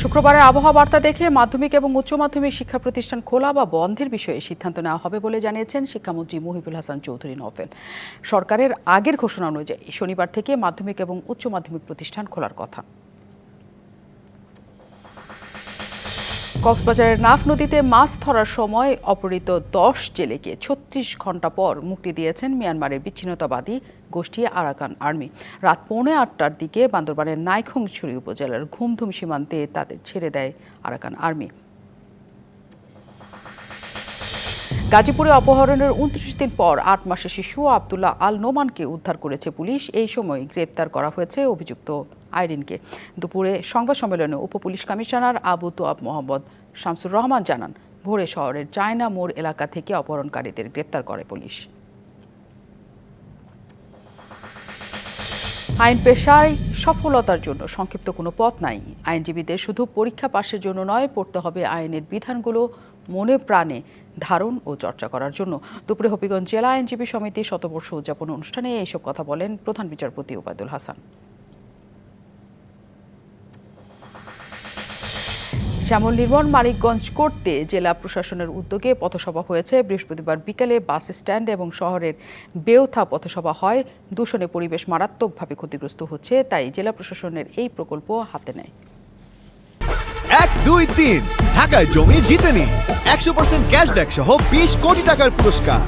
শুক্রবারের আবহাওয়া বার্তা দেখে মাধ্যমিক এবং উচ্চ মাধ্যমিক শিক্ষা প্রতিষ্ঠান খোলা বা বন্ধের বিষয়ে সিদ্ধান্ত নেওয়া হবে বলে জানিয়েছেন শিক্ষামন্ত্রী মুহিবুল হাসান চৌধুরী নভেল সরকারের আগের ঘোষণা অনুযায়ী শনিবার থেকে মাধ্যমিক এবং উচ্চ মাধ্যমিক প্রতিষ্ঠান খোলার কথা। কক্সবাজারের নাফ নদীতে মাছ ধরার সময় অপহৃত দশ জেলেকে ছত্রিশ ঘণ্টা পর মুক্তি দিয়েছেন মিয়ানমারের বিচ্ছিন্নতাবাদী গোষ্ঠী আরাকান আর্মি। রাত পৌনে আটটার দিকে বান্দরবানের নাইখংছড়ি উপজেলার ঘুমধুম সীমান্তে তাদের ছেড়ে দেয় আরাকান আর্মি। গাজীপুরে অপহরণের উনত্রিশ দিন পর আট মাসের শিশু আবদুল্লাহ আল নোমানকে উদ্ধার করেছে পুলিশ। এই সময় গ্রেপ্তার করা হয়েছে অভিযুক্ত। আইরিনকে। দুপুরে সংবাদ সম্মেলনে উপ পুলিশ কমিশনার আবু তোয়াব মোহাম্মদ শামসুর রহমান জানান, ভোরে শহরের চায়না মোড় এলাকা থেকে অপহরণকারীদের গ্রেপ্তার করে পুলিশ। আইন পেশায় সফলতার জন্য সংক্ষিপ্ত কোনো পথ নাই। আইনজীবীদের শুধু পরীক্ষা পাশের জন্য নয়, পড়তে হবে আইনের বিধানগুলো মনে প্রাণে ধারণ ও চর্চা করার জন্য। দুপুরে হবিগঞ্জ জেলা আইনজীবী সমিতি শতবর্ষ উদযাপন অনুষ্ঠানে এইসব কথা বলেন প্রধান বিচারপতি ওবায়দুল হাসান। শ্যামল নির্মল মানিকগঞ্জ করতে জেলা প্রশাসনের উদ্যোগে পথসভা হয়েছে। বৃহস্পতিবার বিকেলে বাস স্ট্যান্ড এবং শহরের বেউথা পথসভা হয়। দূষণে পরিবেশ মারাত্মকভাবে ক্ষতিগ্রস্ত হচ্ছে, তাই জেলা প্রশাসনের এই প্রকল্প হাতে নেয়। এক, দুই, তিন। ঢাকায় জমি জিতে নিন একশো পার্সেন্ট ক্যাশব্যাক সহ বিশ কোটি টাকার পুরস্কার।